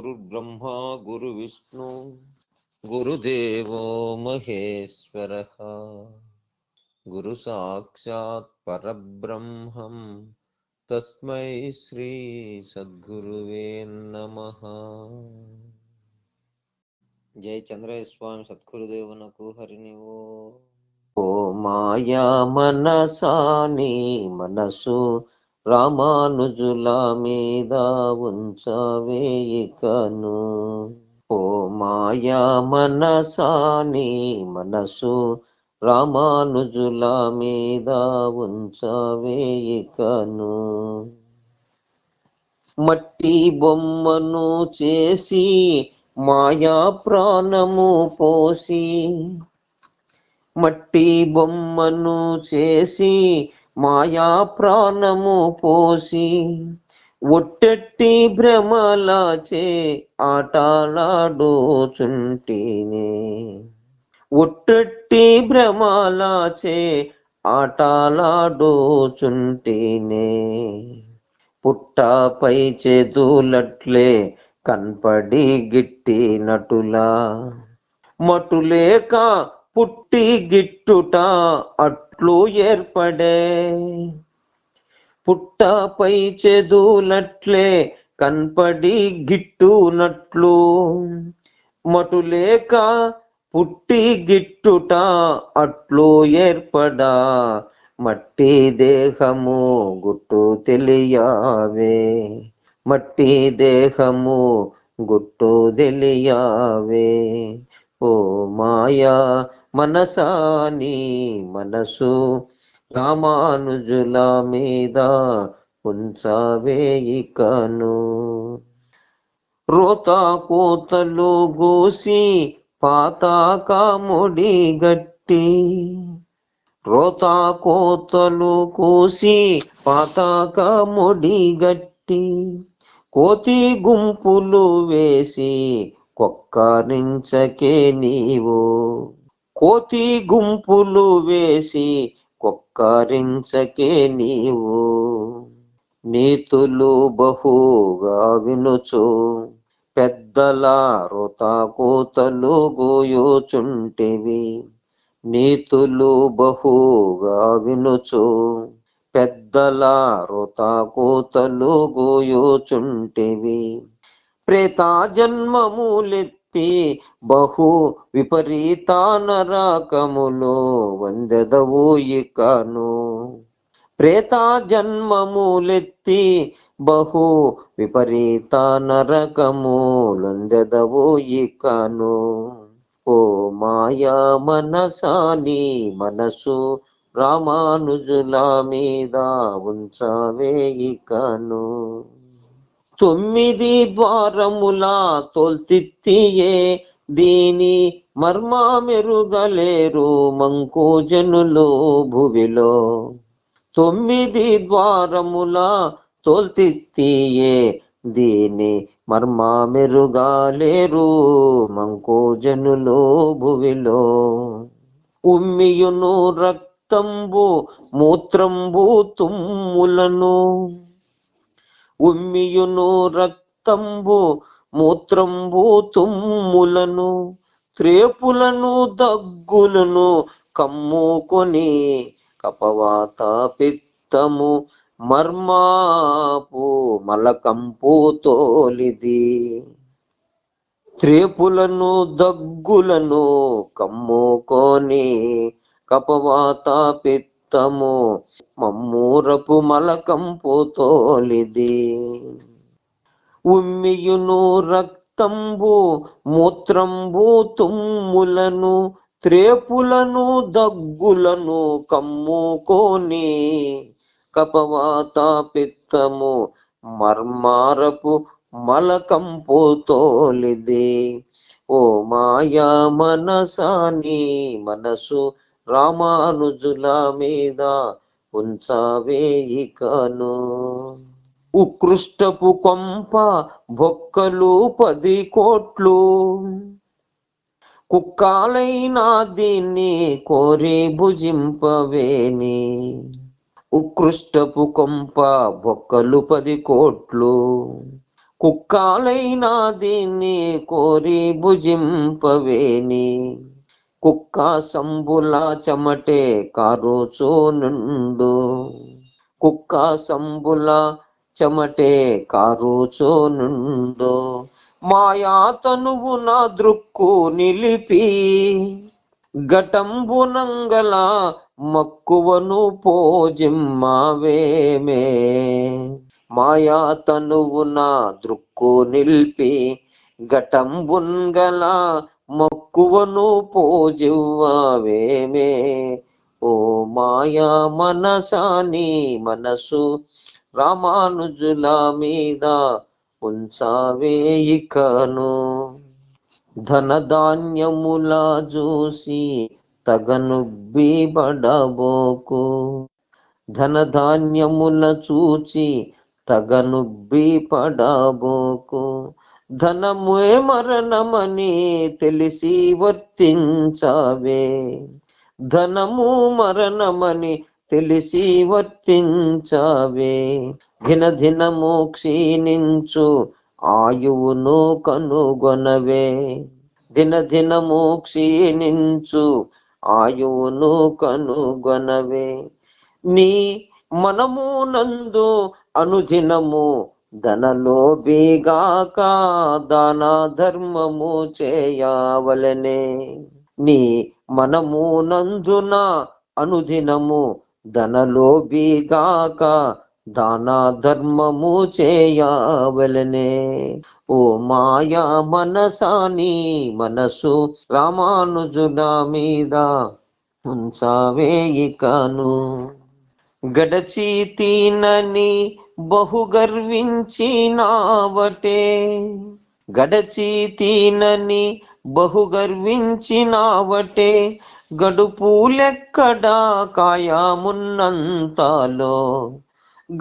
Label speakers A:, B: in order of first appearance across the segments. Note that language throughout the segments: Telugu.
A: गुरुर्ब्रह्मा गुरुविष्णु गुरुदेवो महेश्वरः गुरुसाक्षात् परब्रह्मम् तस्मै श्रीसद्गुरुवे नमः
B: జై చంద్రస్వామి సద్గురుదేవునకు హరినివో
C: ఓ మాయా మనసాని మనసు రామానుజుల మీద ఉంచవేయికను ఓ మాయా మనసాని మనసు రామానుజుల మీద ఉంచవేయికను మట్టి బొమ్మను చేసి మాయా ప్రాణము పోసి మట్టి బొమ్మను చేసి మాయా ప్రాణము పోసి ఒట్టెట్టి భ్రమలాచే ఆటలాడోచుంటినే ఒట్టెట్టి భ్రమలాచే ఆటలాడోచుంటినే పుట్టపై చేతులట్లే కన్పడి గిట్టి నటులా మటులేక పుట్టి గిట్టుట అట్టు పుట్లు ఏర్పడే పుట్టపై చెదునట్లే కన్పడి గిట్టునట్లు మటులేక పుట్టి గిట్టుట అట్లు ఏర్పడా మట్టి దేహము గుట్టు తెలియావే మట్టి దేహము గుట్టు తెలియావే ఓ మాయా మనసాని మనసు రామానుజుల మీద ఉంచవేయికను రోతా కోతలు గూసి పాతాక ముడి గట్టి రోతా కోతలు కూసి పాతాక ముడి గట్టి కోతి గుంపులు వేసి కొక్క కొక్కరించకే నీవు కోతి గుంపులు వేసి కొక్కరించకే నీవు నీతులు బహుగా వినుచు పెద్దల రుతాకూతలు గోయోచుంటివి నీతులు బహుగా వినుచు పెద్దల రుతాకూతలు గోయోచుంటివి ప్రేత జన్మములెత్తి శక్తి బహు విపరీత నరాకములు వందెదవు ఇకను ప్రేత జన్మములెత్తి బహు విపరీత నరకములొందెదవు ఇకను ఓ మాయా మనసాని మనసు రామానుజుల మీద ఉంచవే ఇకను తొమ్మిది ద్వారముల తోల్తిత్తియే దీని మర్మా మెరుగలేరు మంకోజనులు భువిలో తొమ్మిది ద్వారముల తోల్తిత్తియే దీని మర్మా మెరుగాలేరు మంకోజనులు భువిలో ఉమ్మియును రక్తంబు మూత్రంబు తుమ్ములను ఉమ్మియును రక్తంబు మూత్రంబు తుమ్ములను త్రేపులను దగ్గులను కమ్ముకొని కపవాత పిత్తము మర్మాపు మలకంపు తోలిది త్రేపులను దగ్గులను కమ్ముకొని కపవాత పిత్ చిత్తము మమ్మూరపు మలకం పోతోలిది ఉమ్మియును రక్తంబు మూత్రంబు తుమ్ములను త్రేపులను దగ్గులను కమ్ముకోని కపవాత పిత్తము మర్మారపు మలకం పోతోలిది ఓ మాయా మనసాని మనసు రామానుజుల మీద ఉంచవేయికను ఉకృష్టపు కొంప బొక్కలు పది కోట్లు కుక్కాలైనా దీన్ని కోరి భుజింపవేని ఉకృష్టపు కొంప బొక్కలు పది కోట్లు కుక్కాలైనా దీన్ని కోరి భుజింపవేని కుక్క సంబుల చెమటే నుండు కుక్క సంబుల చెమటే నుండు మాయా తనువున దృక్కు నిలిపి ఘటంబునంగల మక్కువను పోజిమ్మావేమే మాయా తనువున దృక్కు నిలిపి ఘటంబున్గల మక్కువను పోజివ్వవేమే ఓ మాయా మనసాని మనసు రామానుజుల మీద ఉంచావే ఇకను ధనధాన్యములా చూసి తగను పడబోకు ధనధాన్యముల చూచి తగనుబ్బి పడబోకు ధనమే మరణమని తెలిసి వర్తించావే ధనము మరణమని తెలిసి వర్తించావే దినదినము క్షీణించు ఆయువును కనుగొనవే దినదినము క్షీణించు ఆయువును కనుగొనవే నీ మనము నందు అనుదినము ధనలోభిగాక దాన ధర్మము చేయవలనే నీ మనము నందున అనుదినము ధనలోభిగాక దాన ధర్మము చేయవలనే ఓ మాయా మనసాని మనసు రామానుజుల మీద ఉంచావేయికను గడచి తీనని బహుగర్వించినావటే గడచి తీనని బహుగర్వించినావటే గడుపు లెక్కడా కాయామున్నంతలో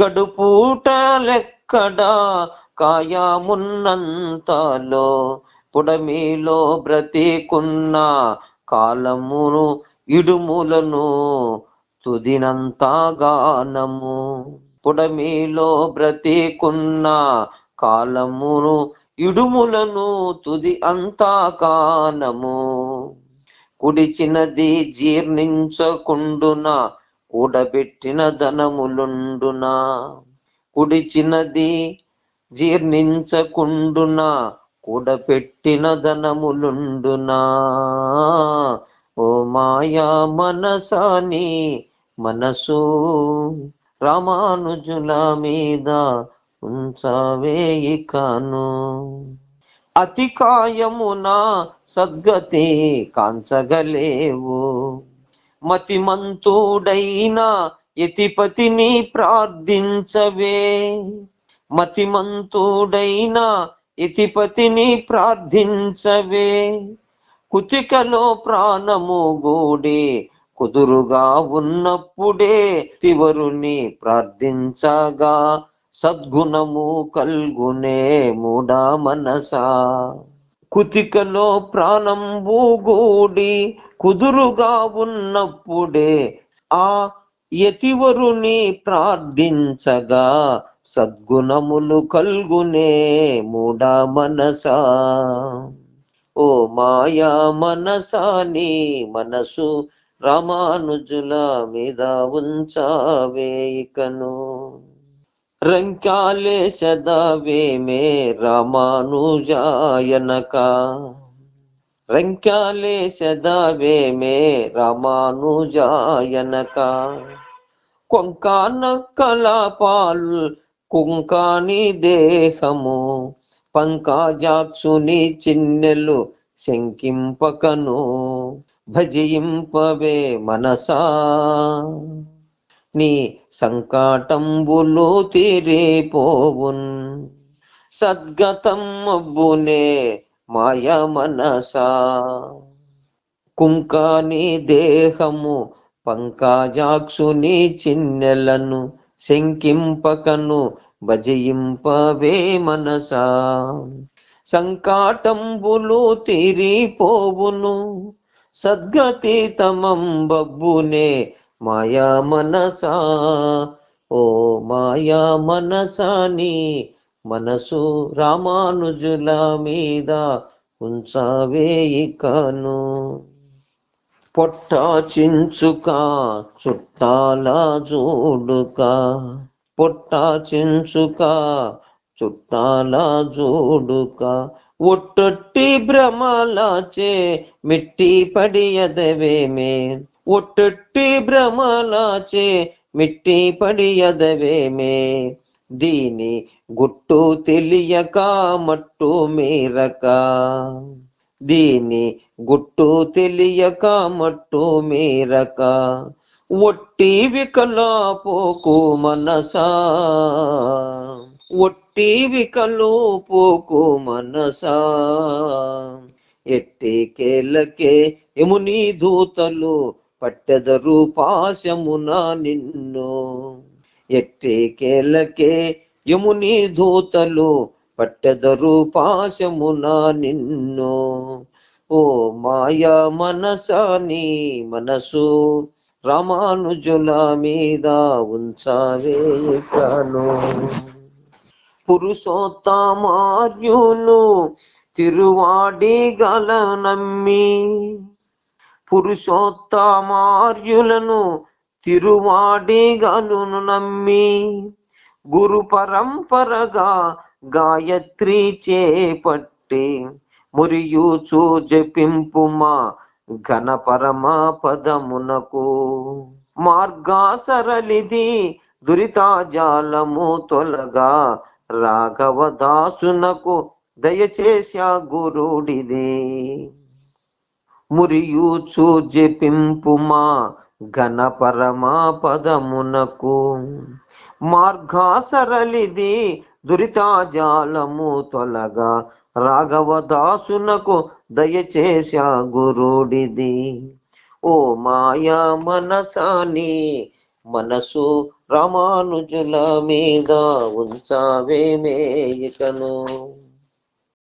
C: గడుపూట లెక్కడా కాయామున్నంతలో పుడమిలో బ్రతికున్న కాలమును ఇడుములను తుదినంతా గానము మీలో బ్రతికున్న కాలమును ఇడుములను తుది అంతా కానము కుడిచినది జీర్ణించకుండున కూడబెట్టిన ధనములుండున కుడిచినది జీర్ణించకుండున కూడబెట్టిన ధనములుండున ఓ మాయా మనసాని మనసు రామానుజుల మీద ఉంచవేయికను అతి కాయమున సద్గతి కాంచగలేవు మతిమంతుడైన యతిపతిని ప్రార్థించవే మతిమంతుడైన యతిపతిని ప్రార్థించవే కుతికలో ప్రాణము గూడే కుదురుగా ఉన్నప్పుడే తివరుని ప్రార్థించగా సద్గుణము కల్గునే మూడా మనస కుతికలో ప్రాణంబు గూడి కుదురుగా ఉన్నప్పుడే ఆ యతివరుని ప్రార్థించగా సద్గుణములు కల్గునే మూడా మనస ఓ మాయా మనసాని మనసు రామానుజుల మీద ఉంచావేయికను మే రామానుజాయనక మే రామానుజాయనక కొంకాన కళపాలు కుంకాని దేహము పంకాజాక్షుని చిన్నెలు శంకింపకను భజింపవే మనసా నీ సంకాటంబులు సద్గతం సద్గతమ్మబ్బునే మాయ మనసా కుంకాని దేహము పంకాజాక్షుని చిన్నెలను శంకింపకను భజయింపవే మనసా సంకాటంబులు తీరిపోవును సద్గతీతమం బబ్బునే మాయా మనసా ఓ మాయా మనసాని మనసు రామానుజుల మీద ఉంచవేయికను పొట్ట చించుక చుట్టాల జోడుక పొట్ట చించుక చుట్టాల జోడుక ఒట్టొట్టి భ్రమలాచే మిట్టి పడియదవేమే ఒట్టొట్టి భ్రమలాచే మిట్టి పడియదవేమే దీని గుట్టు తెలియక మట్టు మీరక దీని గుట్టు తెలియక మట్టు మీరక ఒట్టి వికలాపోకు మనసా ఒట్టి ఒట్టివి పోకు మనసా ఎట్టి కేలకే ఎముని దూతలు పట్టెదరు పాశమున నిన్ను ఎట్టి కేలకే యముని దూతలు పట్టెదరు పాశమున నిన్ను ఓ మాయా మనసాని మనసు రామానుజుల మీద ఉంచావే ప్రాణం పురుషోత్తమార్యులు తిరువాడి గల నమ్మి పురుషోత్తమార్యులను గలును నమ్మి గురు పరంపరగా గాయత్రి చేపట్టి మురియూచు మా ఘన పరమ పదమునకు సరలిది దురితాజాలము తొలగా రాఘవదాసునకు దయచేసా గురుడిది మురియూచు మా ఘన మార్గా సరలిది దురితాజాలము తొలగా రాఘవదాసునకు దయచేసా గురుడిది ఓ మాయా మనసాని మనసు రామానుజుల మీద ఉంచావే ఉంచావేమేయికను